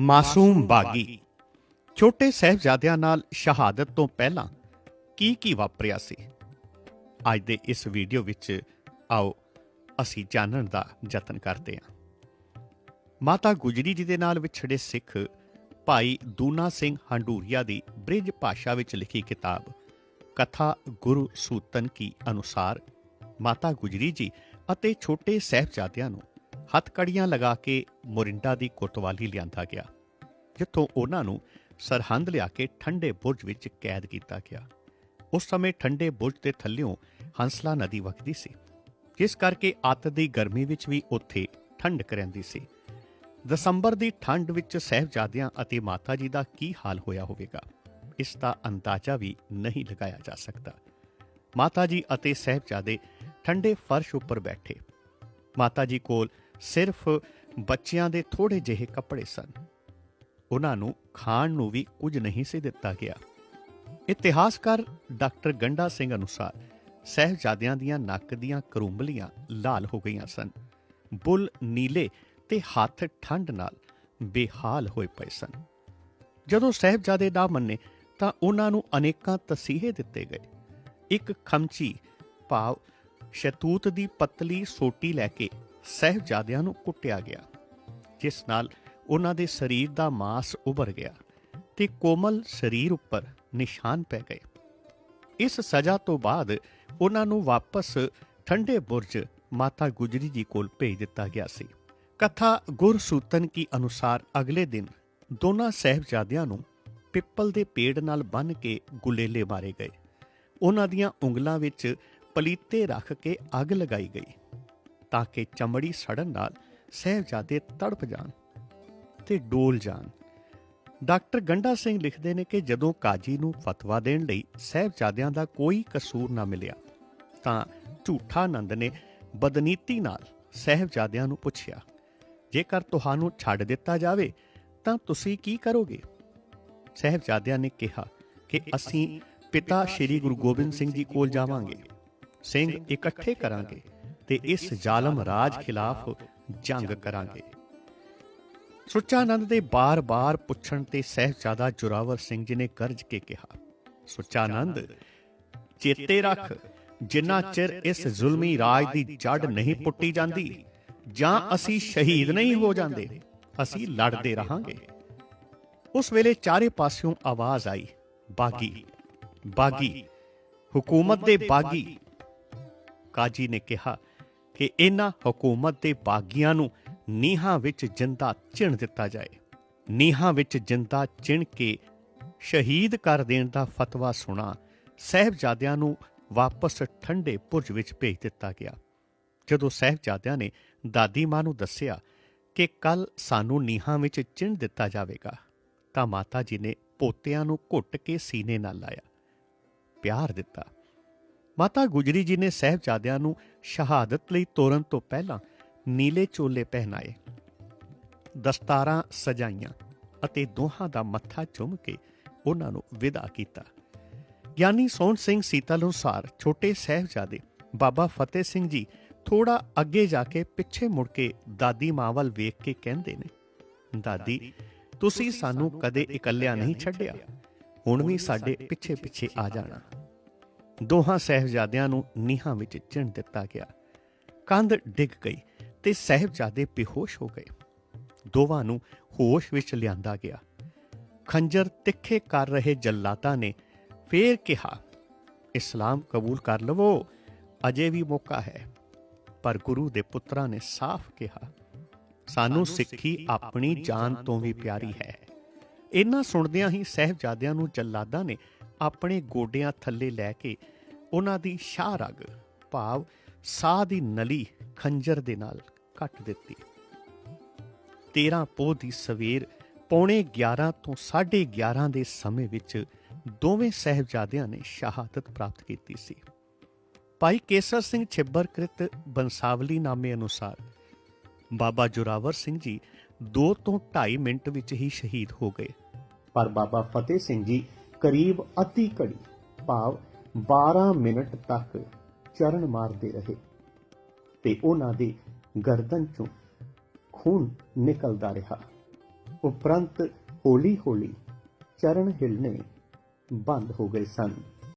ਮਾਸੂਮ ਬਾਗੀ। ਛੋਟੇ ਸਹਿਬਜ਼ਾਦਿਆਂ ਨਾਲ ਸ਼ਹਾਦਤ ਤੋਂ ਪਹਿਲਾਂ ਕੀ ਕੀ ਵਾਪਰਿਆ ਸੀ? ਅੱਜ ਦੇ ਇਸ ਵੀਡੀਓ ਵਿੱਚ ਆਓ ਅਸੀਂ ਜਾਣਨ ਦਾ ਯਤਨ ਕਰਦੇ ਹਾਂ। ਮਾਤਾ ਗੁਜਰੀ ਜੀ ਦੇ ਨਾਲ ਵਿਛੜੇ ਸਿੱਖ ਭਾਈ ਦੂਨਾ ਸਿੰਘ ਹੰਡੂਰੀਆ ਦੀ ਬ੍ਰਿਜ ਭਾਸ਼ਾ ਵਿੱਚ ਲਿਖੀ ਕਿਤਾਬ ਕਥਾ ਗੁਰੂ ਸੂਤਨ ਕੀ ਅਨੁਸਾਰ ਮਾਤਾ ਗੁਜਰੀ ਜੀ ਅਤੇ ਛੋਟੇ ਸਹਿਬਜ਼ਾਦਿਆਂ ਨੂੰ ਹੱਥਕੜੀਆਂ ਲਗਾ ਕੇ ਮੋਰਿੰਡਾ ਦੀ ਕੋਤਵਾਲੀ ਲਿਆਂਦਾ ਗਿਆ, ਜਿੱਥੋਂ ਉਹਨਾਂ ਨੂੰ ਸਰਹੰਦ ਲਿਆ ਕੇ ਠੰਡੇ ਬੁਰਜ ਵਿੱਚ ਕੈਦ ਕੀਤਾ ਗਿਆ। ਉਸ ਸਮੇਂ ਠੰਡੇ ਬੁਰਜ ਦੇ ਥੱਲਿਓਂ ਹੰਸਲਾ ਨਦੀ ਵਗਦੀ ਸੀ, ਜਿਸ ਕਰਕੇ ਅੱਤ ਦੀ ਗਰਮੀ ਵਿੱਚ ਵੀ ਉੱਥੇ ਠੰਡਕ ਰਹਿੰਦੀ ਸੀ। ਦਸੰਬਰ ਦੀ ਠੰਡ ਵਿੱਚ ਸਹਿਬਜ਼ਾਦਿਆਂ ਅਤੇ ਮਾਤਾ ਜੀ ਦਾ ਕੀ ਹਾਲ ਹੋਇਆ ਹੋਵੇਗਾ, ਇਸ ਦਾ ਅੰਦਾਜ਼ਾ ਵੀ ਨਹੀਂ ਲਗਾਇਆ ਜਾ ਸਕਦਾ। ਮਾਤਾ ਜੀ ਅਤੇ ਸਹਿਬਜ਼ਾਦੇ ਠੰਡੇ ਫਰਸ਼ ਉੱਪਰ ਬੈਠੇ। ਮਾਤਾ ਜੀ ਕੋਲ ਸਿਰਫ ਬੱਚਿਆਂ ਦੇ ਥੋੜੇ ਜਿਹੇ ਕੱਪੜੇ ਸਨ। ਉਹਨਾਂ ਨੂੰ ਖਾਣ ਨੂੰ ਵੀ ਕੁਝ ਨਹੀਂ ਸੀ ਦਿੱਤਾ ਗਿਆ। ਇਤਿਹਾਸਕਾਰ ਡਾਕਟਰ ਗੰਡਾ ਸਿੰਘ ਅਨੁਸਾਰ ਸਹਿਬਜ਼ਾਦਿਆਂ ਦੀਆਂ ਨੱਕ ਦੀਆਂ ਕਰੂੰਬਲੀਆਂ ਲਾਲ ਹੋ ਗਈਆਂ ਸਨ। ਬੁੱਲ ਨੀਲੇ ਤੇ ਹੱਥ ਠੰਡ ਨਾਲ ਬੇਹਾਲ ਹੋਏ ਪਏ ਸਨ। ਜਦੋਂ ਸਹਿਬਜ਼ਾਦੇ ਨਾ ਮੰਨੇ ਤਾਂ ਉਹਨਾਂ ਨੂੰ ਅਨੇਕਾਂ ਤਸੀਹੇ ਦਿੱਤੇ ਗਏ। ਇੱਕ ਖਮਚੀ ਭਾਵ ਸ਼ਤੂਤ ਦੀ ਪਤਲੀ ਸੋਟੀ ਲੈ ਕੇ ਸਹਿਬਜ਼ਾਦਿਆਂ ਨੂੰ ਕੁੱਟਿਆ ਗਿਆ, ਜਿਸ ਨਾਲ ਉਹਨਾਂ ਦੇ ਸਰੀਰ ਦਾ ਮਾਸ ਉਭਰ ਗਿਆ ਤੇ ਕੋਮਲ ਸਰੀਰ ਉੱਪਰ ਨਿਸ਼ਾਨ ਪੈ ਗਏ। ਇਸ ਸਜ਼ਾ ਤੋਂ ਬਾਅਦ ਉਹਨਾਂ ਨੂੰ ਵਾਪਸ ਠੰਡੇ ਬੁਰਜ ਮਾਤਾ ਗੁਜਰੀ ਜੀ ਕੋਲ ਭੇਜ ਦਿੱਤਾ ਗਿਆ ਸੀ। ਕਥਾ ਗੁਰਸੂਤਨ ਕੀ ਅਨੁਸਾਰ ਅਗਲੇ ਦਿਨ ਦੋਨਾਂ ਸਹਿਬਜ਼ਾਦਿਆਂ ਨੂੰ ਪਿੱਪਲ ਦੇ ਪੇੜ ਨਾਲ ਬੰਨ੍ਹ ਕੇ ਗੁਲੇਲੇ ਮਾਰੇ ਗਏ। ਉਹਨਾਂ ਦੀਆਂ ਉਂਗਲਾਂ ਵਿੱਚ ਪਲੀਤੇ ਰੱਖ ਕੇ ਅੱਗ ਲਗਾਈ ਗਈ। ਤਾਂ ਕਿ ਚਮੜੀ ਸੜਨ ਨਾਲ ਸਹਿਬਜ਼ਾਦੇ ਤੜਪ ਜਾਣ ਤੇ ਡੋਲ ਜਾਣ। ਡਾਕਟਰ ਗੰਡਾ ਸਿੰਘ ਲਿਖਦੇ ਨੇ ਕਿ ਜਦੋਂ ਕਾਜੀ ਨੂੰ ਫਤਵਾ ਦੇਣ ਲਈ ਸਹਿਬਜ਼ਾਦਿਆਂ ਦਾ ਕੋਈ ਕਸੂਰ ਨਾ ਮਿਲਿਆ ਤਾਂ ਝੂਠਾ ਨੰਦ ਨੇ ਬਦਨੀਤੀ ਨਾਲ ਸਹਿਬਜ਼ਾਦਿਆਂ ਨੂੰ ਪੁੱਛਿਆ ਜੇਕਰ ਤੁਹਾਨੂੰ ਛੱਡ ਦਿੱਤਾ ਜਾਵੇ ਤਾਂ ਤੁਸੀਂ ਕੀ ਕਰੋਗੇ? ਸਹਿਬਜ਼ਾਦਿਆਂ ਨੇ ਕਿਹਾ ਕਿ ਅਸੀਂ ਪਿਤਾ ਸ੍ਰੀ ਗੁਰੂ ਗੋਬਿੰਦ ਸਿੰਘ ਜੀ ਕੋਲ ਜਾਵਾਂਗੇ ਸਿੰਘ ਇਕੱਠੇ ਕਰਾਂਗੇ। ਤੇ ਇਸ ਜ਼ਾਲਮ ਰਾਜ ਖਿਲਾਫ ਜੰਗ ਕਰਾਂਗੇ। ਸੁੱਚਾਨੰਦ ਦੇ ਬਾਰ-ਬਾਰ ਪੁੱਛਣ ਤੇ ਸਹਿਬਜ਼ਾਦਾ ਜੁਰਾਵਰ ਸਿੰਘ ਜੀ ਨੇ ਗਰਜ ਕੇ ਕਿਹਾ, ਸੁੱਚਾਨੰਦ, ਚੇਤੇ ਰੱਖ, ਜਿੰਨਾ ਚਿਰ ਇਸ ਜ਼ੁਲਮੀ ਰਾਜ ਦੀ ਜੜ ਨਹੀਂ ਪੁੱਟੀ ਜਾਂਦੀ, ਜਾਂ ਅਸੀਂ ਸ਼ਹੀਦ ਨਹੀਂ ਹੋ ਜਾਂਦੇ, ਅਸੀਂ ਲੜਦੇ ਰਹਾਂਗੇ। ਉਸ ਵੇਲੇ ਚਾਰੇ ਪਾਸਿਓਂ ਆਵਾਜ਼ ਆਈ, ਬਾਗੀ ਬਾਗੀ, ਹਕੂਮਤ ਦੇ ਬਾਗੀ। ਕਾਜੀ ਨੇ ਕਿਹਾ ਕਿ ਇਹਨਾਂ ਹਕੂਮਤ ਦੇ ਬਾਗੀਆਂ ਨੂੰ ਨੀਹਾਂ ਵਿੱਚ ਜਿੰਦਾ ਚਿਣ ਦਿੱਤਾ ਜਾਏ। ਨੀਹਾਂ ਵਿੱਚ ਜਿੰਦਾ ਚਿਣ ਕੇ ਸ਼ਹੀਦ ਕਰ ਦੇਣ ਦਾ ਫਤਵਾ ਸੁਣਾ ਸਹਿਬਜ਼ਾਦਿਆਂ ਨੂੰ ਵਾਪਸ ਠੰਡੇ ਪੁਰਜ ਵਿੱਚ ਭੇਜ ਦਿੱਤਾ ਗਿਆ। ਜਦੋਂ ਸਹਿਬਜ਼ਾਦਿਆਂ ਨੇ ਦਾਦੀ ਮਾਂ ਨੂੰ ਦੱਸਿਆ ਕਿ ਕੱਲ ਸਾਨੂੰ ਨੀਹਾਂ ਵਿੱਚ ਚਿਣ ਦਿੱਤਾ ਜਾਵੇਗਾ, ਤਾਂ ਮਾਤਾ ਜੀ ਨੇ ਪੋਤਿਆਂ ਨੂੰ ਘੁੱਟ ਕੇ ਸੀਨੇ ਨਾਲ ਲਾਇਆ, ਪਿਆਰ ਦਿੱਤਾ। ਮਾਤਾ ਗੁਜਰੀ ਜੀ ਨੇ ਸਹਿਬਜ਼ਾਦਿਆਂ ਨੂੰ ਸ਼ਹਾਦਤ ਲਈ ਤੋਰਨ ਤੋਂ ਪਹਿਲਾਂ ਨੀਲੇ ਚੋਲੇ ਪਹਿਨਾਏ। ਦਸਤਾਰਾਂ ਸਜਾਈਆਂ ਅਤੇ ਦੋਹਾਂ ਦਾ ਮੱਥਾ ਚੁੰਮ ਕੇ ਉਹਨਾਂ ਨੂੰ ਵਿਦਾ ਕੀਤਾ। ਗਿਆਨੀ ਸੋਹਣ ਸਿੰਘ ਸੀਤਲ ਅਨੁਸਾਰ ਛੋਟੇ ਸਹਿਬਜ਼ਾਦੇ ਬਾਬਾ ਫਤਿਹ ਸਿੰਘ ਜੀ ਥੋੜਾ ਅੱਗੇ ਜਾ ਕੇ ਪਿੱਛੇ ਮੁੜ ਕੇ ਦਾਦੀ ਮਾਂ ਵੱਲ ਵੇਖ ਕੇ ਕਹਿੰਦੇ ਨੇ ਦਾਦੀ ਤੁਸੀਂ ਸਾਨੂੰ ਕਦੇ ਇਕੱਲਿਆਂ ਨਹੀਂ ਛੱਡਿਆ। ਹੁਣ ਵੀ ਸਾਡੇ ਪਿੱਛੇ ਪਿੱਛੇ ਆ ਜਾਣਾ। ਦੋਹਾਂ ਸਹਿਬਜ਼ਾਦਿਆਂ ਨੂੰ ਨੀਹਾਂ ਵਿੱਚ ਚਿਣ ਦਿੱਤਾ ਗਿਆ। ਕੰਧ ਡਿੱਗ ਗਈ ਤੇ ਸਹਿਬਜ਼ਾਦੇ ਬੇਹੋਸ਼ ਹੋ ਗਏ। ਦੋਵਾਂ ਨੂੰ ਹੋਸ਼ ਵਿੱਚ ਲਿਆਂਦਾ ਗਿਆ। ਖੰਜਰ ਤਿੱਖੇ ਕਰ ਰਹੇ ਜੱਲਾਤਾਂ ਨੇ ਫੇਰ ਕਿਹਾ ਇਸਲਾਮ ਕਬੂਲ ਕਰ ਲਵੋ ਅਜੇ ਵੀ ਮੌਕਾ ਹੈ। ਪਰ ਗੁਰੂ ਦੇ ਪੁੱਤਰਾਂ ਨੇ ਸਾਫ਼ ਕਿਹਾ ਸਾਨੂੰ ਸਿੱਖੀ ਆਪਣੀ ਜਾਨ ਤੋਂ ਵੀ ਪਿਆਰੀ ਹੈ। ਇਹਨਾਂ ਸੁਣਦਿਆਂ ਹੀ ਸਹਿਬਜ਼ਾਦਿਆਂ ਨੂੰ ਜੱਲਾਦਾਂ ਨੇ ਆਪਣੇ ਗੋਡਿਆਂ ਥੱਲੇ ਲੈ ਕੇ ਉਹਨਾਂ ਦੀ ਸ਼ਾਹ ਰਗ, ਭਾਵ ਸਾਹ ਦੀ ਨਲੀ ਖੰਜਰ ਦੇ ਨਾਲ ਕੱਟ ਦਿੱਤੀ। 13 ਪੋਹ ਦੀ ਸਵੇਰ ਪੌਣੇ 11 ਤੋਂ 11:30 ਦੇ ਸਮੇਂ ਵਿੱਚ ਦੋਵੇਂ ਸਹਿਬਜ਼ਾਦਿਆਂ ਨੇ ਸ਼ਹਾਦਤ ਪ੍ਰਾਪਤ ਕੀਤੀ ਸੀ। ਭਾਈ ਕੇਸਰ ਸਿੰਘ ਛਿੱਬਰਕ੍ਰਿਤ ਬੰਸਾਵਲੀ ਨਾਮੇ ਅਨੁਸਾਰ ਬਾਬਾ ਜੁਰਾਵਰ ਸਿੰਘ ਜੀ 2 ਤੋਂ 2.5 ਮਿੰਟ ਵਿੱਚ ਹੀ ਸ਼ਹੀਦ ਹੋ ਗਏ। ਪਰ ਬਾਬਾ ਫਤਿਹ ਸਿੰਘ ਜੀ ਕਰੀਬ ਅਤੀ ਘੜੀ ਭਾਵ 12 ਮਿੰਟ ਤੱਕ ਚਰਨ ਮਾਰਦੇ ਰਹੇ ਤੇ ਉਹਨਾਂ ਦੇ ਗਰਦਨ ਚੋਂ ਖੂਨ ਨਿਕਲਦਾ ਰਿਹਾ। ਉਪਰੰਤ ਹੌਲੀ-ਹੌਲੀ ਚਰਨ ਹਿਲਨੇ ਬੰਦ ਹੋ ਗਏ ਸਨ।